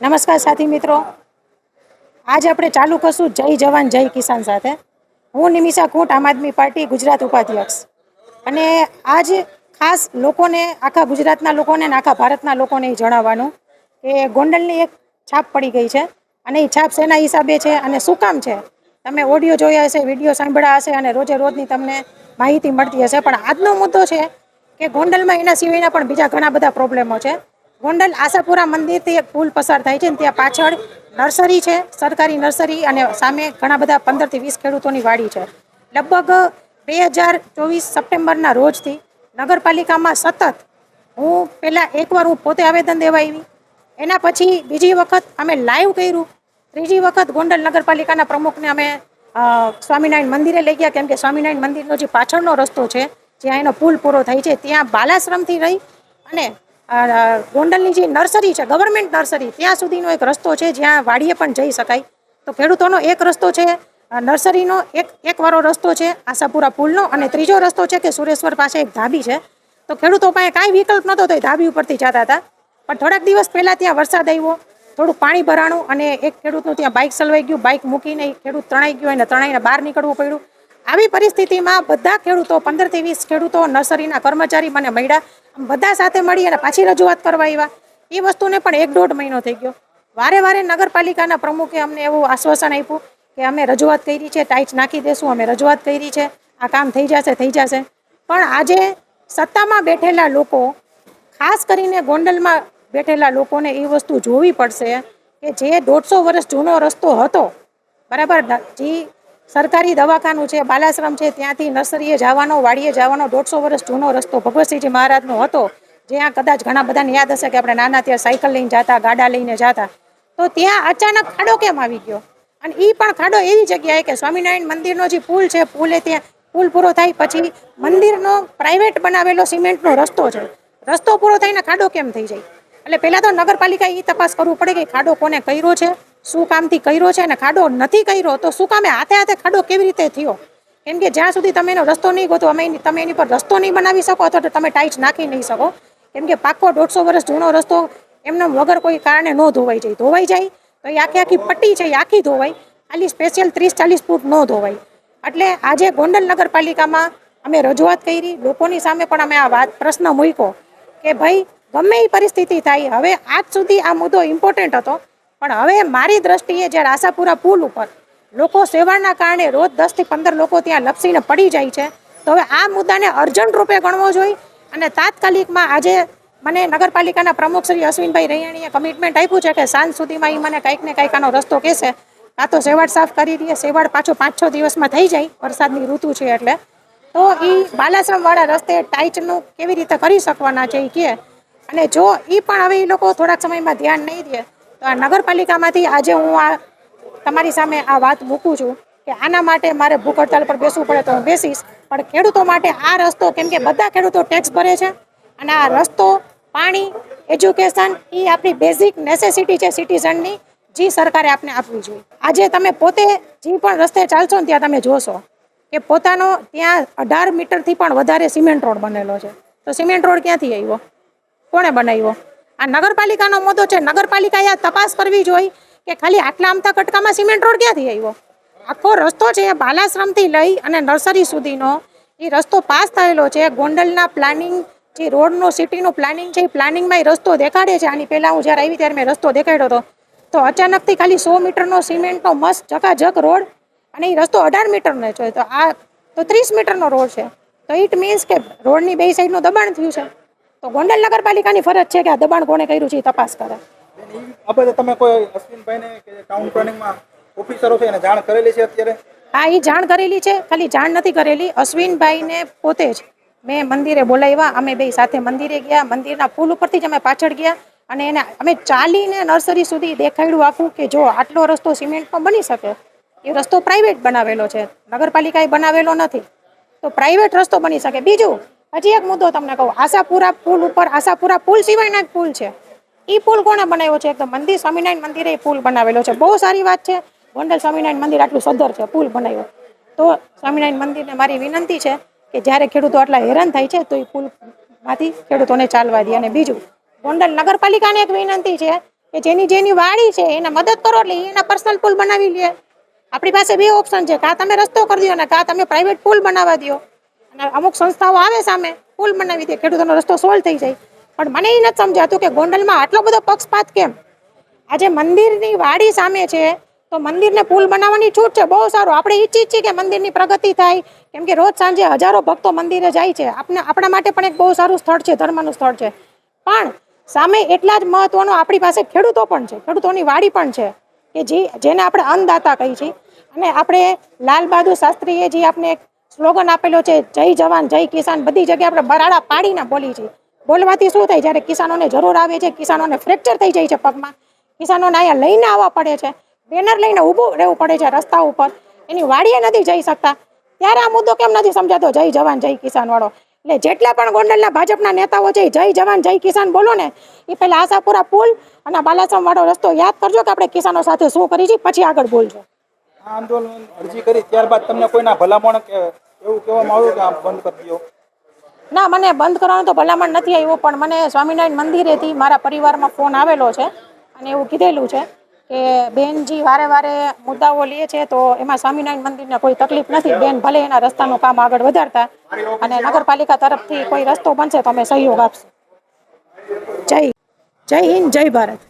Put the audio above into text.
નમસ્કાર સાથી મિત્રો. આજ આપણે ચાલુ કરશું જય જવાન, જય કિસાન સાથે. હું નિમિષા કોટ, આમ આદમી પાર્ટી ગુજરાત ઉપાધ્યક્ષ. અને આજ ખાસ લોકોને, આખા ગુજરાતના લોકોને આખા ભારતના લોકોને જણાવવાનું કે ગોંડલની એક છાપ પડી ગઈ છે અને એ છાપ શેના હિસાબે છે અને શું કામ છે? તમે ઓડિયો જોયા હશે, વીડિયો સાંભળ્યા હશે અને રોજે રોજની તમને માહિતી મળતી હશે. પણ આજનો મુદ્દો છે કે ગોંડલમાં એના સિવાયના પણ બીજા ઘણા બધા પ્રોબ્લેમો છે. ગોંડલ આશાપુરા મંદિરથી એક પુલ પસાર થાય છે અને ત્યાં પાછળ નર્સરી છે, સરકારી નર્સરી અને સામે ઘણા બધા પંદરથી વીસ ખેડૂતોની વાડી છે. લગભગ બે હજાર ચોવીસ સપ્ટેમ્બરના રોજથી નગરપાલિકામાં સતત હું પહેલાં એકવાર હું પોતે આવેદન દેવા આવી. એના પછી બીજી વખત અમે લાઈવ કર્યું. ત્રીજી વખત ગોંડલ નગરપાલિકાના પ્રમુખને અમે સ્વામિનારાયણ મંદિરે લઈ ગયા, કેમ કે સ્વામિનારાયણ મંદિરનો જે પાછળનો રસ્તો છે, જ્યાં એનો પુલ પૂરો થાય છે, ત્યાં બાલાશ્રમથી રહી અને ગોંડલની જે નર્સરી છે ગવર્મેન્ટ નર્સરી, ત્યાં સુધીનો એક રસ્તો છે, જ્યાં વાડીએ પણ જઈ શકાય. તો ખેડૂતોનો એક રસ્તો છે નર્સરીનો એક એકવાળો રસ્તો છે, આશાપુરા પુલનો, અને ત્રીજો રસ્તો છે કે સુરેશ્વર પાસે એક ધાબી છે. તો ખેડૂતો પાસે કાંઈ વિકલ્પ નહોતો, તો એ ધાબી ઉપરથી જતા હતા. પણ થોડાક દિવસ પહેલાં ત્યાં વરસાદ આવ્યો, થોડું પાણી ભરાણું, અને એક ખેડૂતનું ત્યાં બાઇક સલવાઈ ગયું બાઇક મૂકીને ખેડૂત તણાઈ ગયો અને તણાઈને બહાર નીકળવું પડ્યું. આવી પરિસ્થિતિમાં બધા ખેડૂતો પંદરથી વીસ ખેડૂતો નર્સરીના કર્મચારી મને મળ્યા. બધા સાથે મળી અને પાછી રજૂઆત કરવા આવ્યા. એ વસ્તુને પણ એક દોઢ મહિનો થઈ ગયો. વારે વારે નગરપાલિકાના પ્રમુખે અમને એવું આશ્વાસન આપ્યું કે અમે રજૂઆત કરી છે ટાઈટ નાખી દેશું, અમે રજૂઆત કરી છે. આ કામ થઈ જશે થઈ જશે. પણ આજે સત્તામાં બેઠેલા લોકો, ખાસ કરીને ગોંડલમાં બેઠેલા લોકોને એ વસ્તુ જોવી પડશે કે જે દોઢસો વર્ષ જૂનો રસ્તો હતો, બરાબર, જે સરકારી દવાખાનું છે, બાલાશ્રમ છે, ત્યાંથી નર્સરીએ જવાનો, વાડીએ જવાનો, દોઢસો વર્ષ જૂનો રસ્તો ભગવતસિંહજી મહારાજનો હતો જ્યાં કદાચ ઘણા બધાને યાદ હશે કે આપણે નાના ત્યાં સાયકલ લઈને જતા, ગાડા લઈને જતા. તો ત્યાં અચાનક ખાડો કેમ આવી ગયો? અને એ પણ ખાડો એવી જગ્યાએ કે સ્વામિનારાયણ મંદિરનો જે પુલ છે, પુલે ત્યાં પુલ પૂરો થાય પછી મંદિરનો પ્રાઇવેટ બનાવેલો સિમેન્ટનો રસ્તો છે. રસ્તો પૂરો થઈને ખાડો કેમ થઈ જાય? એટલે પહેલાં તો નગરપાલિકાએ એ તપાસ કરવું પડે કે ખાડો કોને કર્યો છે? શું કામથી કર્યો છે અને ખાડો નથી કર્યો, તો શું કામે હાથે હાથે ખાડો કેવી રીતે થયો? કેમ કે જ્યાં સુધી તમે એનો રસ્તો નહીં ગોતો અમે તમે એની પર રસ્તો નહીં બનાવી શકો અથવા તો તમે ટાઈચ નાખી નહીં શકો. કેમ કે પાકો દોઢસો વર્ષ જૂનો રસ્તો, એમને વગર કોઈ કારણે ન ધોવાઈ જાય. ધોવાઈ જાય તો એ આખી આખી પટ્ટી છે એ આખી ધોવાય ખાલી સ્પેશિયલ ત્રીસ ચાલીસ ફૂટ ન ધોવાય એટલે આજે ગોંડલ નગરપાલિકામાં અમે રજૂઆત કરી. લોકોની સામે પણ અમે આ વાત પ્રશ્ન મૂક્યો કે ભાઈ ગમે એ પરિસ્થિતિ થાય, હવે આજ સુધી આ મુદ્દો ઇમ્પોર્ટન્ટ હતો. પણ હવે મારી દ્રષ્ટિએ જ્યારે આશાપુરા પુલ ઉપર લોકો સેવાના કારણે રોજ દસથી પંદર લોકો ત્યાં લપસીને પડી જાય છે, તો હવે આ મુદ્દાને અર્જન્ટ રૂપે ગણવો જોઈએ અને તાત્કાલિકમાં આજે મને નગરપાલિકાના પ્રમુખ શ્રી અશ્વિનભાઈ રૈયાણીએ કમિટમેન્ટ આપ્યું છે કે સાંજ સુધીમાં એ મને કંઈક ને કંઈક આનો રસ્તો કહેશે. કાં તો સેવાડ સાફ કરી દઈએ સેવાડ પાછો પાંચ છ દિવસમાં થઈ જાય, વરસાદની ઋતુ છે એટલે. તો એ બાલાશ્રમવાળા રસ્તે ટાઈચનું કેવી રીતે કરી શકવાના છે એ કહે. અને જો એ પણ હવે એ લોકો થોડાક સમયમાં ધ્યાન નહીં દે તો આ નગરપાલિકામાંથી આજે હું આ તમારી સામે આ વાત મૂકું છું કે આના માટે મારે ભૂખ હડતાલ પર બેસવું પડે તો હું બેસીશ. પણ ખેડૂતો માટે આ રસ્તો, કેમ કે બધા ખેડૂતો ટેક્સ ભરે છે અને આ રસ્તો, પાણી એજ્યુકેશન એ આપણી બેઝિક નેસેસિટી છે સિટીઝનની જે સરકારે આપને આપવી જોઈએ. આજે તમે પોતે જે પણ રસ્તે ચાલશો ને ત્યાં તમે જોશો કે પોતાનો ત્યાં અઢાર મીટરથી પણ વધારે સિમેન્ટ રોડ બનેલો છે. તો સિમેન્ટ રોડ ક્યાંથી આવ્યો? કોણે બનાવ્યો? આ નગરપાલિકાનો મુદ્દો છે. નગરપાલિકાએ આ તપાસ કરવી જોઈએ કે ખાલી આટલા આમતા કટકામાં સિમેન્ટ રોડ ક્યાંથી આવ્યો? આખો રસ્તો છે એ બાલાશ્રમથી લઈ અને નર્સરી સુધીનો એ રસ્તો પાસ થયેલો છે. ગોંડલના પ્લાનિંગ જે રોડનો સિટીનું પ્લાનિંગ છે એ પ્લાનિંગમાં એ રસ્તો દેખાડે છે. આની પહેલાં હું જ્યારે આવી ત્યારે મેં રસ્તો દેખાડ્યો હતો. તો અચાનકથી ખાલી સો મીટરનો સિમેન્ટનો મસ્ત ચકાચક રોડ અને એ રસ્તો અઢાર મીટરનો છે. તો આ તો ત્રીસ મીટરનો રોડ છે. તો ઇટ મીન્સ કે રોડની બે સાઈડનું દબાણ થયું છે. તો ગોંડલ નગરપાલિકાની ફરજ છે કે આ દબાણ કોણે કર્યું છે એ તપાસ કરે. તમે કોઈ અશ્વિનભાઈને કે ટાઉન પ્લાનિંગમાં ઓફિસરો છે એને જાણ કરેલી છે અત્યારે? હા એ જાણ કરેલી છે. ખાલી જાણ નથી કરેલી. અશ્વિનભાઈને પોતે જ મેં મંદિરે બોલાવ્યા. અમે બે સાથે મંદિરે ગયા. મંદિરના ફૂલ ઉપરથી જ અમે પાછળ ગયા. અને એને અમે ચાલીને નર્સરી સુધી દેખાડ્યું આખું કે જો આટલો રસ્તો સિમેન્ટનો બની શકે એ રસ્તો પ્રાઇવેટ બનાવેલો છે. નગરપાલિકાએ બનાવેલો નથી. તો પ્રાઇવેટ રસ્તો બની શકે. બીજું હજી એક મુદ્દો તમને કહું. આશાપુરા પુલ ઉપર, આશાપુરા પુલ સિવાયના જ પુલ છે. એ પુલ કોણે બનાવ્યો છે? એકદમ મંદિર, સ્વામિનારાયણ મંદિરે એ પુલ બનાવેલો છે. બહુ સારી વાત છે. ગોંડલ સ્વામિનારાયણ મંદિર આટલું સદર છે, પુલ બનાવ્યો. તો સ્વામિનારાયણ મંદિરને મારી વિનંતી છે કે જ્યારે ખેડૂતો આટલા હેરાન થાય છે, તો એ પુલમાંથી ખેડૂતોને ચાલવા દે. અને બીજું, ગોંડલ નગરપાલિકાને એક વિનંતી છે કે જેની જેની વાડી છે, એને મદદ કરો એટલે એના પર્સનલ પુલ બનાવી લે. આપણી પાસે બે ઓપ્શન છે. કાં તમે રસ્તો કરી દો ને કાં તમે પ્રાઇવેટ પુલ બનાવવા દો. અને અમુક સંસ્થાઓ આવે સામે, પુલ બનાવી દે, ખેડૂતોનો રસ્તો સોલ્વ થઈ જાય. પણ મને એ નથી સમજાતું કે ગોંડલમાં આટલો બધો પક્ષપાત કેમ? આજે મંદિરની વાડી સામે છે, તો મંદિરને પુલ બનાવવાની છૂટ છે, બહુ સારું. આપણે ઈચ્છીએ છીએ કે મંદિરની પ્રગતિ થાય. કેમ કે રોજ સાંજે હજારો ભક્તો મંદિરે જાય છે. આપણે આપણા માટે પણ એક બહુ સારું સ્થળ છે, ધર્મનું સ્થળ છે. પણ સામે એટલા જ મહત્વનો આપણી પાસે ખેડૂતો પણ છે, ખેડૂતોની વાડી પણ છે, કે જે, જેને આપણે અન્નદાતા કહી છીએ. અને આપણે લાલ બહાદુર શાસ્ત્રીએ જે આપણે સ્લોગન આપેલો છે, જય જવાન, જય કિસાન, બધી જગ્યાએ આપણે બરાડા પાડીને બોલી છીએ બોલવાથી શું થાય? જ્યારે કિસાનોને જરૂર આવે છે, કિસાનોને ફ્રેક્ચર થઈ જાય છે પગમાં. કિસાનોને અહીંયા લઈને આવવા પડે છે, બેનર લઈને ઊભું રહેવું પડે છે રસ્તા ઉપર. એની વાડીએ નથી જઈ શકતા. ત્યારે આ મુદ્દો કેમ નથી સમજાતો? જય જવાન, જય કિસાન વાળો. એટલે જેટલા પણ ગોંડલના ભાજપના નેતાઓ છે, જય જવાન, જય કિસાન બોલો ને, એ પહેલાં આશાપુરા પુલ અને બાલાસમ વાળો રસ્તો યાદ કરજો કે આપણે કિસાનો સાથે શું કરી છીએ પછી આગળ બોલજો. આંદોલન અરજી કરી, ત્યારબાદ તમને કોઈના ભલામણ કે એવું કહેવામાં આવ્યું કે આ બંધ કરી દો. ના, મને બંધ કરવાનો તો ભલામણ નથી આવ્યો, પણ મને સ્વામિનારાયણ મંદિરેથી મારા પરિવારમાં ફોન આવેલો છે અને એવું કીધેલું છે કે બેનજી વારે વારે મુદ્દાઓ લે છે તો એમાં સ્વામિનારાયણ મંદિરને કોઈ તકલીફ નથી. બેન ભલે એના રસ્તાનું કામ આગળ વધારતા અને નગરપાલિકા તરફથી કોઈ રસ્તો બનશે તો અમે સહયોગ આપશું. જય જય હિન્દ, જય ભારત.